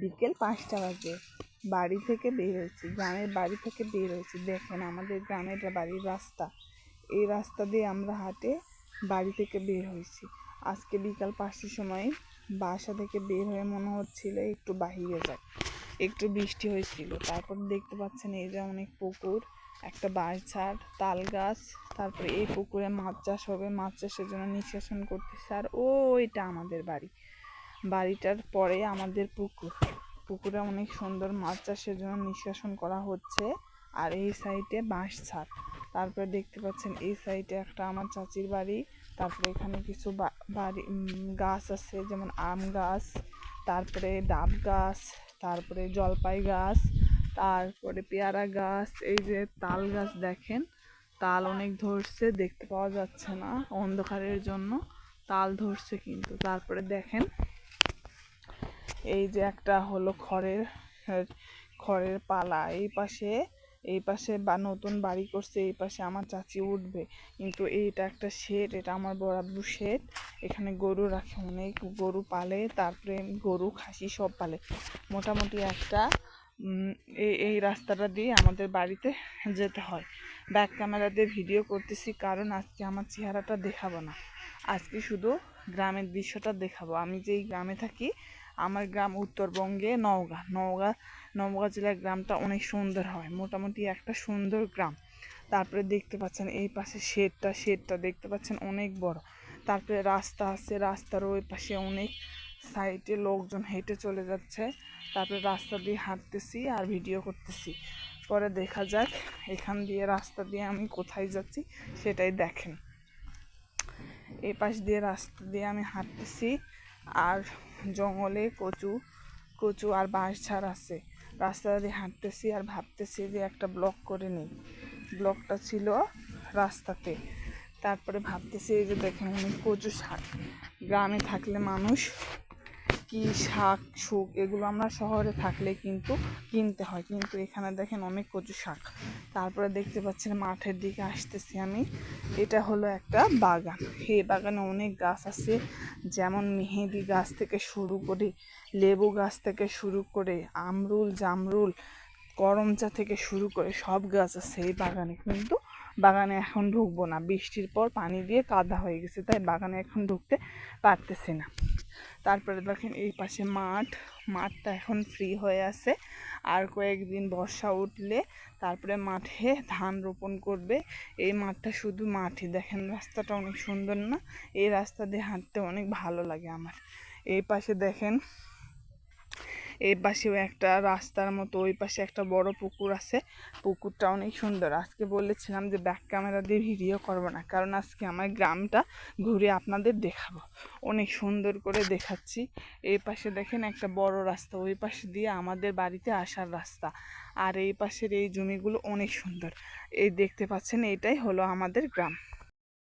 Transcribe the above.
বিকেল পাঁচটা বাজে। বাড়ি থেকে বের হয়েছি, গ্রামের বাড়ি থেকে বের হয়েছি। দেখেন আমাদের গ্রামের বাড়ির রাস্তা। এই রাস্তা দিয়ে আমরা হাঁটে বাড়ি থেকে বের হয়েছি। আজকে বিকাল পাঁচটার সময় বাসা থেকে বের হয়ে মনে হচ্ছিল একটু বাহিরে যাই একটু বৃষ্টি হয়েছিল। তারপর দেখতে পাচ্ছেন এই যে অনেক পুকুর, একটা বাঁশঝাড় তাল গাছ তারপরে এই পুকুরে মাছ চাষ হবে। মাছ চাষের জন্য নিষ্কাশন করতেছে। আর ওইটা আমাদের বাড়ি। বাড়িটার পরে আমাদের পুকুর, পুকুরে অনেক সুন্দর মাছ চাষের জন্য নিষ্কাশন করা হচ্ছে আর এই সাইডে বাঁশ ছাড় তারপরে দেখতে পাচ্ছেন এই সাইডে একটা আমার চাচির বাড়ি, তারপরে এখানে কিছু বাড়ি গাছ আছে, যেমন আম গাছ, তারপরে ডাব গাছ, তারপরে জলপাই গাছ, তারপরে পেয়ারা গাছ, এই যে তাল গাছ দেখেন, তাল অনেক ধরছে, দেখতে পাওয়া যাচ্ছে না অন্ধকারের জন্য, তাল ধরছে কিন্তু। তারপরে দেখেন এই যে একটা হলো খড়ের খড়ের পালা। এই পাশে এই পাশে বা নতুন বাড়ি করছে, এই পাশে আমার চাচি উঠবে। কিন্তু এইটা একটা শেড, এটা আমার বরাবর শেড। এখানে গরু রাখে অনেক, গরু পালে, তারপরে গরু, খাসি সব পালে। মোটামুটি একটা এই এই রাস্তাটা দিয়ে আমাদের বাড়িতে যেতে হয়। ব্যাক ক্যামেরা দিয়ে ভিডিও করতেছি, কারণ আজকে আমার চেহারাটা দেখাবো না। আজকে শুধু গ্রামের দৃশ্যটা দেখাবো। আমি যেই গ্রামে থাকি আমার গ্রাম উত্তরবঙ্গে নওগাঁ। নওগাঁ নওগাঁ জেলার গ্রামটা অনেক সুন্দর হয়, মোটামুটি একটা সুন্দর গ্রাম। তারপরে দেখতে পাচ্ছেন এই পাশে শেডটা শেডটা দেখতে পাচ্ছেন অনেক বড়। তারপরে রাস্তা আছে, রাস্তার ওই পাশে অনেক সাইডে লোকজন হেঁটে চলে যাচ্ছে। তারপরে রাস্তা দিয়ে হাঁটতেছি আর ভিডিও করতেছি। পরে দেখা যাক এখান দিয়ে রাস্তা দিয়ে আমি কোথায় যাচ্ছি সেটাই দেখেন। এই পাশ দিয়ে রাস্তা দিয়ে আমি হাঁটতেছি আর জঙ্গলে কচু কচু আর বাঁশ ছাড় আছে। রাস্তা দিয়ে হাঁটতেছি আর ভাবতেছি যে একটা ব্লক করে নিই। ব্লকটা ছিল রাস্তাতে। তারপরে ভাবতেছি যে দেখেন, অনেক কচু শাক। গ্রামে থাকলে মানুষ কি শাক সুক এগুলো আমরা শহরে থাকলে কিন্তু কিনতে হয়। কিন্তু এখানে দেখেন অনেক কচু শাক। তারপরে দেখতে পাচ্ছেন মাঠের দিকে আসতেছি আমি। এটা হলো একটা বাগান। এই বাগানে অনেক গাছ আছে। যেমন মেহেদি গাছ থেকে শুরু করে, লেবু গাছ থেকে শুরু করে, আমরুল, জামরুল করমচা থেকে শুরু করে সব গাছ আছে এই বাগানে। কিন্তু বাগানে এখন ঢুকবো না। বৃষ্টির পর পানি দিয়ে কাদা হয়ে গেছে, তাই বাগানে এখন ঢুকতে পারতেছি না। তারপরে দেখেন এই পাশে মাঠ, মাঠটা এখন ফ্রি হয়ে আছে। আর কয়েকদিন বর্ষা উঠলে তারপরে মাঠে ধান রোপণ করবে। এই মাঠটা শুধু মাঠই, দেখেন রাস্তাটা অনেক সুন্দর না? এই রাস্তা দিয়ে হাঁটতে অনেক ভালো লাগে আমার। এই পাশে দেখেন এই পাশেও একটা রাস্তার মতো, ওই পাশে একটা বড় পুকুর আছে। পুকুরটা অনেক সুন্দর। আজকে বলেছিলাম যে ব্যাক ক্যামেরা দিয়ে ভিডিও করব না, কারণ আজকে আমার গ্রামটা ঘুরে আপনাদের দেখাবো। অনেক সুন্দর করে দেখাচ্ছি। এই পাশে দেখেন একটা বড় রাস্তা, ওই পাশে দিয়ে আমাদের বাড়িতে আসার রাস্তা। আর এই পাশের এই জমিগুলো অনেক সুন্দর। এই দেখতে পাচ্ছেন এইটাই হলো আমাদের গ্রাম।